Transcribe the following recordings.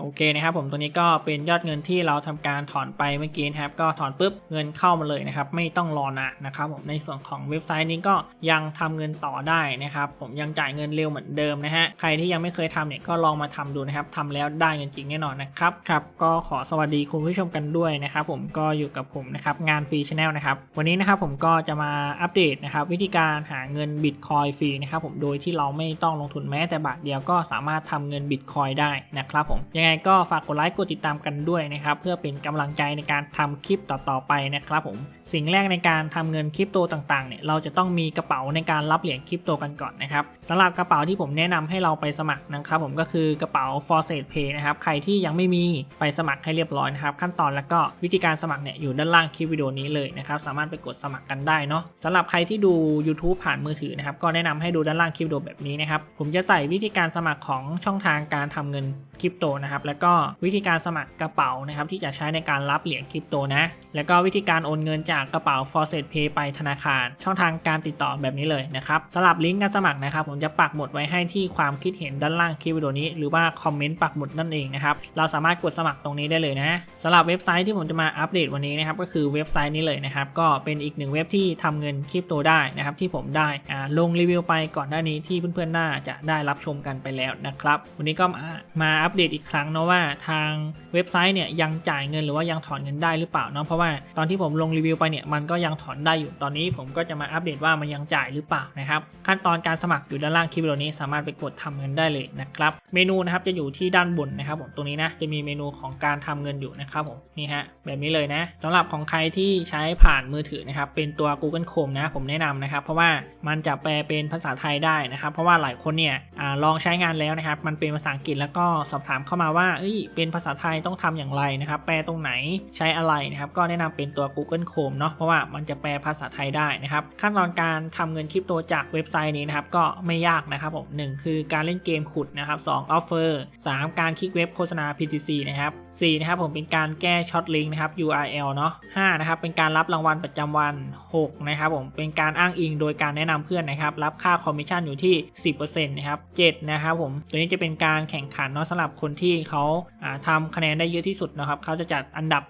โอเคนะครับผมตัวนี้ก็เป็นยอดเงินที่เราทำการถอนไปเมื่อกี้นะครับก็ถอนปุ๊บเงินเข้ามาเลยนะครับไม่ต้องรอนานะครับผมในส่วนของเว็บไซต์นี้ก็ยังทำเงินต่อได้นะครับผมยังจ่ายเงินเร็วเหมือนเดิมนะฮะใครที่ยังไม่เคยทำเนี่ยก็ลองมาทำดูนะครับทำแล้วได้เงินจริงแน่นอนนะครับครับก็ขอสวัสดีคุณผู้ชมกันด้วยนะครับผมก็อยู่กับผมนะครับงานฟรีชแนลนะครับวันนี้นะครับผมก็จะมาอัปเดตนะครับวิธีการหาเงินบิตคอยฟรีนะครับผมโดยที่เราไม่ต้องลงทุนแม้แต่บาทเดียวก็สามารถทำเงินบิตคอยได้นะครับผมยังไงก็ฝากกดไลค์กดติดตามกันด้วยนะครับ เพื่อเป็นกำลังใจในการทำคลิปต่อๆไปนะครับผมสิ่งแรกในการทำเงินคริปโตต่างๆเนี่ยเราจะต้องมีกระเป๋าในการรับเหรียญคริปโตกันก่อนนะครับสำหรับกระเป๋าที่ผมแนะนำให้เราไปสมัครนะครับผมก็คือกระเป๋า f o r s e Pay นะครับใครที่ยังไม่มีไปสมัครให้เรียบร้อยนะครับขั้นตอนแล้วก็วิธีการสมัครเนี่ยอยู่ด้านล่างคลิปวิดีโอนี้เลยนะครับสามารถไปกดสมัครกันได้เนาะสำหรับใครที่ดู YouTube ผ่านมือถือนะครับก็แนะนำให้ดูด้านล่างคลิปวิดีโอแบบนี้นะครับผมจะใส่วิธีการสมัครของช่องทางการทำเงินคริปโตนะครับแล้วก็วิธีการสมัครกระเป๋านะครับที่จะใช้ในการรับเหรียญคริปโตนะ แล้วก็วิธีการโอนเงินจากกระเป๋า f o r s e Pay ไปธนาคาร ช่องทางการติดต่อแบบนี้เลยนะครับสำหรับลิงก์การสมัครนะครับผมจะปักหมุดไว้ให้ที่ความคิดเห็นด้านล่างคลิปวิดีโอนี้ หรือว่าคอมเมนต์ปักหมุดนั่นเองนะครับเราสามารถกดสมัครตรงนี้ได้เลยนะสำหรับเว็บไซต์ที่ผมจะมาอัปเดตวันนี้นะครับก็คือเว็บไซต์นี้เลยนะครับก็เป็นอีกหนึ่งเว็บที่ทำเงินคริปโตได้นะครับที่ผมได้ลงรีวิวไปก่อนหน้านี้ที่เพื่อนๆน่าจะได้รับชมกันไปแล้วนะครับวันนี้ก็มามาอัปเดตอีกครั้งเนาะว่าทางเว็บไซต์เนี่ยยังจ่ายเงินหรือว่ายังถอนเงินได้หรือเปล่าเนาะเพราะว่าตอนที่ผมลงรีวิวไปเนี่ยมันก็ยังถอนได้อยู่ตอนนี้ผมก็จะมาอัปเดตว่ามันยังจ่ายหรือเปล่านะครับขั้นตอนการสมัครอยู่ด้านล่างคลิปวิดีโอนี้สามารถไปกดทำเงินได้เลยนะครับเมนูนะครับจะอยู่ที่ด้านบนนะครับผมตรงนี้นะจะมีเมนูของการทำเงินอยู่นะครับผมนี่ฮะแบบนี้เลยนะสำหรับของใครที่ใช้ผ่านมือถือนะครับเป็นตัว Google Chrome นะผมแนะนำนะครับเพราะว่ามันจะแปลเป็นภาษาไทยได้นะครับ เพราะว่าหลายคนเนี่ยอลองใช้งานแล้วนะครับ มันเป็นภาษาอังกฤษแล้วก็สอบถามเข้ามาว่าเอ้ยเป็นภาษาไทยต้องทำอย่างไรนะครับ แปลตรงไหนใช้อะไรนะครับ ก็แนะนำเป็นตัว Google Chrome เนาะเพราะว่ามันจะแปลภาษาไทยได้นะครับ ขั้นตอนการทำเงินคริปโตจากเว็บไซต์นี้นะครับ ก็ไม่ยากนะครับผมหนึ่งคือการเล่นเกมขุดนะครับ2 offer 3การคลิกเว็บโฆษณา PTC นะครับ4นะครับผมเป็นการแก้ช็อตลิงก์นะครับ URL เนาะ5นะครับเป็นการรับรางวัลประจำวัน6นะครับผมเป็นการอ้างอิงโดยการแนะนำเพื่อนนะครับ รับค่าคอมมิชชั่นอยู่ที่ 10%นะครับ7นะครับผมตัวนี้จะเป็นการแข่งขันเนาะสำหรับคนที่เขาทำคะแนนได้เยอะที่สุดนะครับเขาจะจัดอันดับ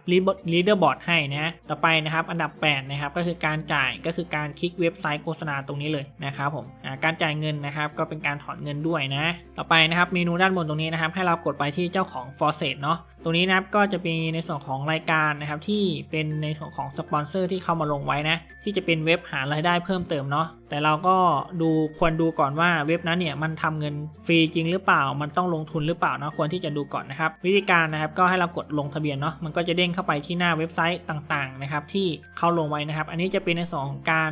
leaderboard ให้นะต่อไปนะครับอันดับ8นะครับก็คือการจ่ายก็คือการคลิกเว็บไซต์โฆษณาตรงนี้เลยนะครับผมการจ่ายเงินนะครับก็เป็นการถอนเงินด้วยนะ ต่อไปนะครับเมนูด้านบนตรงนี้นะครับให้เรากดไปที่เจ้าของ f o r s e t เนาะตรงนี้นะครับก็จะมีในส่วนของรายการนะครับที่เป็นในส่วนของสปอนเซอร์ที่เข้ามาลงไว้นะที่จะเป็นเว็บหารายได้เพิ่มเติมเนาะ แต่เราก็ดูควรดูก่อนว่าเว็บนั้นเนี่ยมันทำเงินฟรีจริงหรือเปล่า มันต้องลงทุนหรือเปล่านะควรที่จะดูก่อนนะครับ วิธีการนะครับก็ให้เรากดลงทะเบียนเนาะมันก็จะเด้งเข้าไปที่หน้าเว็บไซต์ต่างๆนะครับที่เขาลงไว้นะครับ อันนี้จะเป็นในส่วนของการ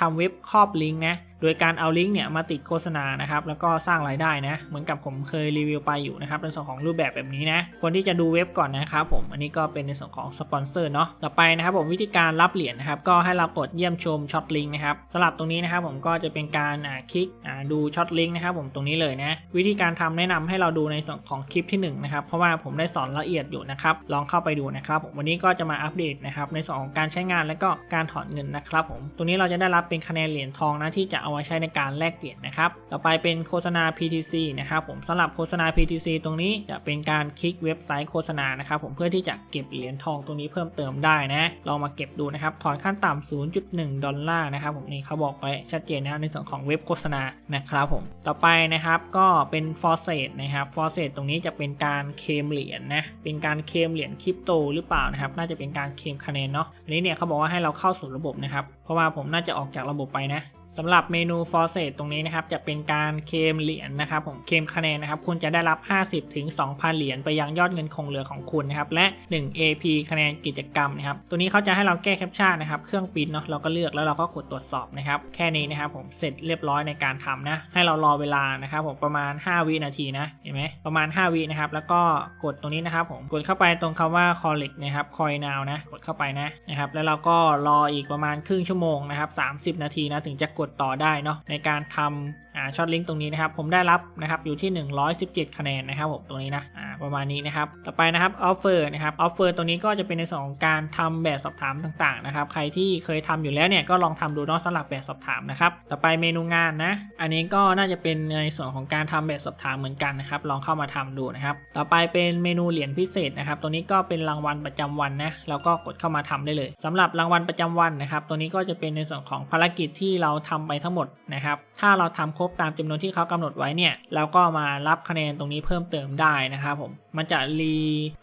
ทำเว็บครอบลิงก์นะโดยการเอาลิงก์เนี่ยมาติดโฆษณานะครับแล้วก็สร้างรายได้นะ เหมือนกับผมเคยรีวิวไปอยู่นะครับในส่วนของรูปแบบแบบนี้นะควรที่จะดูเว็บก่อนนะครับผมอันนี้ก็เป็นในส่วนของสปอนเซอร์เนาะต่อไปนะครับผมวิธีการรับเหรียญนะครับก็ให้เรากดเยี่ยมชมช็อตลิงก์นะครับสำหรับตรงนี้นะครับผมก็จะเป็นการอ่าคลิกอ่าดูช็อตลิงก์นะครับผมตรงนี้เลยนะวิธีการทำแนะนำให้เราดูในส่วนของคลิปที่1นะครับเพราะว่าผมได้สอนละเอียดอยู่นะครับลองเข้าไปดูนะครับผมวันนี้ก็จะมาอัปเดตนะครับในส่วนของการใช้งานและก็การถอนเงินนะครับผมตรงนี้เราจะได้รับเป็นคะแนนเหรียญทองนะที่จะเอาไว้ใช้ในการแลกเปลี่ยนนะครับ ต่อไปเป็นโฆษณา PTC นะครับผมสำหรับโฆษณา PTC ตรงนี้จะเป็นการคลิกเว็บไซต์โฆษณานะครับผมเพื่อที่จะเก็บเหรียญทองตรงนี้เพิ่มเติมได้นะลองมาเก็บดูนะครับถอนขั้นต่ำ0.1 ดอลลาร์นะครับผมนี่เขาบอกไว้ชัดเจนนะครับในส่วนของเว็บโฆษณานะครับผมต่อไปนะครับก็เป็น f o r s e t นะครับ f o r s e t ตรงนี้จะเป็นการเคมเหรียญนะเป็นการเคมเหรียญคริปโตหรือเปล่านะครับน่าจะเป็นการเคมคะแนนเนาะอันนี้เนี่ยเขาบอกว่าให้เราเข้าสู่ระบบนะครับเพราะว่าผมน่าจะออกจากระบบไปนะ สำหรับเมนู f o r s e t ตรงนี้นะครับ จะเป็นการเคมเหรียญนะครับ ผมเคมคะแนนนะครับ คุณจะได้รับ 50ถึง2,000 เหรียญไปยังยอดเงินคงเหลือของคุณนะครับ และ 1 AP คะแนนกิจกรรมนะครับ ตัวนี้เขาจะให้เราแก้แคปชั่นนะครับ เครื่องปริ้นเนาะเราก็เลือกแล้วเราก็กดตรวจสอบนะครับ แค่นี้นะครับผมเสร็จเรียบร้อยในการทำนะ ให้เรารอเวลานะครับผมประมาณ 5 วินาทีนะเห็นไหมประมาณ 5 วินะครับแล้วก็กดตรงนี้นะครับ ผมกดเข้าไปตรงคำว่า collect นะครับ coin now นะกดเข้าไปนะนะครับแล้วเราก็รออีกประมาณครึ่งชั่วโมงนะครับ30 นาทีนะถึงจะกดดต่อได้เนาะในการทำช็อตลิงก์ตรงนี้นะครับ ผมได้รับนะครับอยู่ที่ 117 คะแนนนะครับผมตรงนี้นะประมาณนี้นะครับ ต่อไปนะครับออฟเฟอร์นะครับออฟเฟอร์ตรงนี้ก็จะเป็นในส่วนของการทำแบบสอบถามต่างๆนะครับ ใครที่เคยทำอยู่แล้วเนี่ยก็ลองทำดูเนาะสำหรับแบบสอบถามนะครับ ต่อไปเมนูงานนะ อันนี้ก็น่าจะเป็นในส่วนของการทำแบบสอบถามเหมือนกันนะครับ ลองเข้ามาทำดูนะครับ ต่อไปเป็นเมนูเหรียญพิเศษนะครับ ตัวนี้ก็เป็นรางวัลประจำวันนะ แล้วก็กดเข้ามาทำได้เลยสำหรับรางวัลประจำวันนะครับ ตัวนี้ก็จะเป็นในส่วนของภารกิจที่เราททำไปทั้งหมดนะครับ ถ้าเราทำครบตามจำนวนที่เขากำหนดไว้เนี่ย เราก็มารับคะแนนตรงนี้เพิ่มเติมได้นะครับผม มันจะรี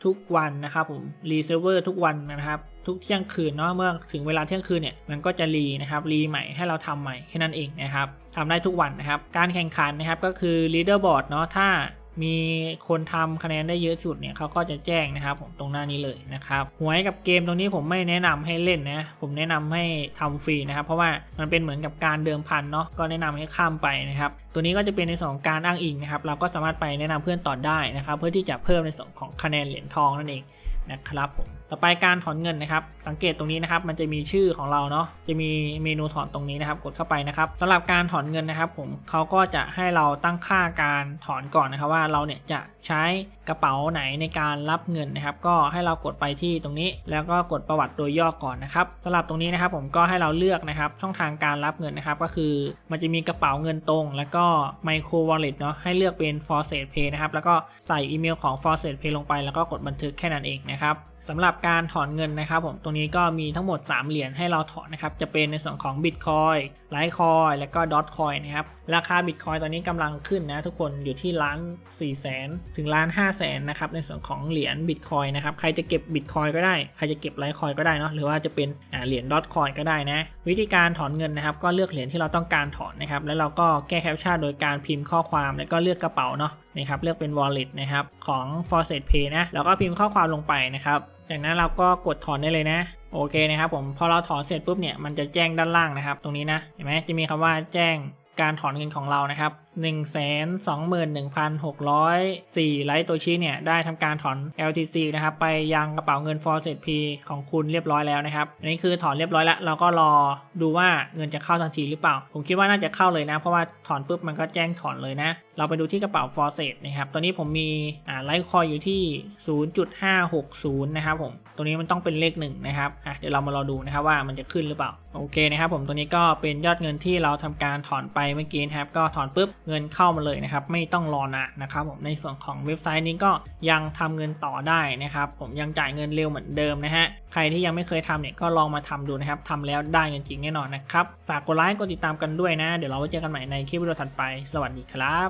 ทุกวันนะครับผม รีเซิร์ฟเวอร์ทุกวันนะครับ ทุกเที่ยงคืนเนาะ เมื่อถึงเวลาเที่ยงคืนเนี่ย มันก็จะรีนะครับ รีใหม่ให้เราทำใหม่แค่นั้นเองนะครับทำได้ทุกวันนะครับ การแข่งขันนะครับก็คือ leaderboard เนาะ ถ้า มีคนทำคะแนนได้เยอะสุดเนี่ยเขาก็จะแจ้งนะครับผมตรงหน้านี้เลยนะครับหวยกับเกมตรงนี้ผมไม่แนะนำให้เล่นนะผมแนะนำให้ทำฟรีนะครับ เพราะว่ามันเป็นเหมือนกับการเดิมพันเนาะก็แนะนำให้ข้ามไปนะครับตัวนี้ก็จะเป็นในส่วนของการอ้างอิงนะครับ เราก็สามารถไปแนะนำเพื่อนต่อได้นะครับ เพื่อที่จะเพิ่มในส่วนของคะแนนเหรียญทองนั่นเองนะครับผม ต่อไปการถอนเงินนะครับ สังเกตตรงนี้นะครับ มันจะมีชื่อของเราเนาะ จะมีเมนูถอนตรงนี้นะครับ กดเข้าไปนะครับสำหรับการถอนเงินนะครับ ผมเขาก็จะให้เราตั้งค่าการถอนก่อนนะครับ ว่าเราเนี่ยจะใช้กระเป๋าไหนในการรับเงินนะครับ ก็ให้เรากดไปที่ตรงนี้ แล้วก็กดประวัติโดยย่อก่อนนะครับสำหรับตรงนี้นะครับ ผมก็ให้เราเลือกนะครับ ช่องทางการรับเงินนะครับ ก็คือมันจะมีกระเป๋าเงินตรง แล้วก็ไมโครวอลเล็ตเนาะให้เลือกเป็น f o r s e Pay นะครับแล้วก็ใส่อีเมลของ f o r s e Pay ลงไป แล้วก็กดบันทึกแค่นั้นเองนะครับสำหรับการถอนเงินนะครับผมตรงนี้ก็มีทั้งหมด 3 เหรียญให้เราถอนนะครับจะเป็นในส่วนของ Bitcoin ไลท์คอยแล้วก็ดอทคอยนะครับ ราคา Bitcoin ตอนนี้กำลังขึ้นนะทุกคนอยู่ที่ล้าน4แสนถึงล้าน5แสนนะครับในส่วนของเหรียญ Bitcoin นะครับใครจะเก็บ Bitcoin ก็ได้ใครจะเก็บไลท์คอยก็ได้เนาะหรือว่าจะเป็นเหรียญดอทคอยก็ได้นะ วิธีการถอนเงินนะครับ ก็เลือกเหรียญที่เราต้องการถอนนะครับแล้วเราก็แก้แคปชั่นโดยการพิมพ์ข้อความแล้วก็เลือกกระเป๋าเนาะนะครับเลือกเป็น wallet นะครับของ f o r s e Pay นะแล้วก็พิมพ์ข้อความลงไปนะครับจากนั้นเราก็กดถอนได้เลยนะ โอเคนะครับผมพอเราถอนเสร็จปุ๊บเนี่ยมันจะแจ้งด้านล่างนะครับ ตรงนี้นะเห็นไหมจะมีคำว่าแจ้งการถอนเงินของเรานะครับ1 2 1 6 0 4 ไลท์ตัวชี้เนี่ยได้ทำการถอน LTC นะครับไปยังกระเป๋าเงิน f o r s e t P ของคุณเรียบร้อยแล้วนะครับอันนี้คือถอนเรียบร้อยแล้ว เราก็รอดูว่าเงินจะเข้าทันทีหรือเปล่า ผมคิดว่าน่าจะเข้าเลยนะ เพราะว่าถอนปุ๊บมันก็แจ้งถอนเลยนะ เราไปดูที่กระเป๋า f o r s e t นะครับตอนนี้ผมมีอ่าไลท์คอยอยู่ที่ 0.560 นะครับผมตรงนี้มันต้องเป็นเลขหนึ่งนะครับอะเดี๋ยวเรามารอดูนะครับว่ามันจะขึ้นหรือเปล่าโอเคนะครับผมตัวนี้ก็เป็นยอดเงินที่เราทำการถอนไปเมื่อกี้นะครับก็ถอนปุ๊บเงินเข้ามาเลยนะครับ ไม่ต้องรอนานนะครับผมในส่วนของเว็บไซต์นี้ก็ยังทำเงินต่อได้นะครับ ผมยังจ่ายเงินเร็วเหมือนเดิมนะฮะใครที่ยังไม่เคยทำเนี่ยก็ลองมาทำดูนะครับทำแล้วได้เงินจริงแน่นอนนะครับฝากกดไลค์กดติดตามกันด้วยนะ เดี๋ยวเราไว้เจอกันใหม่ในคลิปวิดีโอถัดไป สวัสดีครับ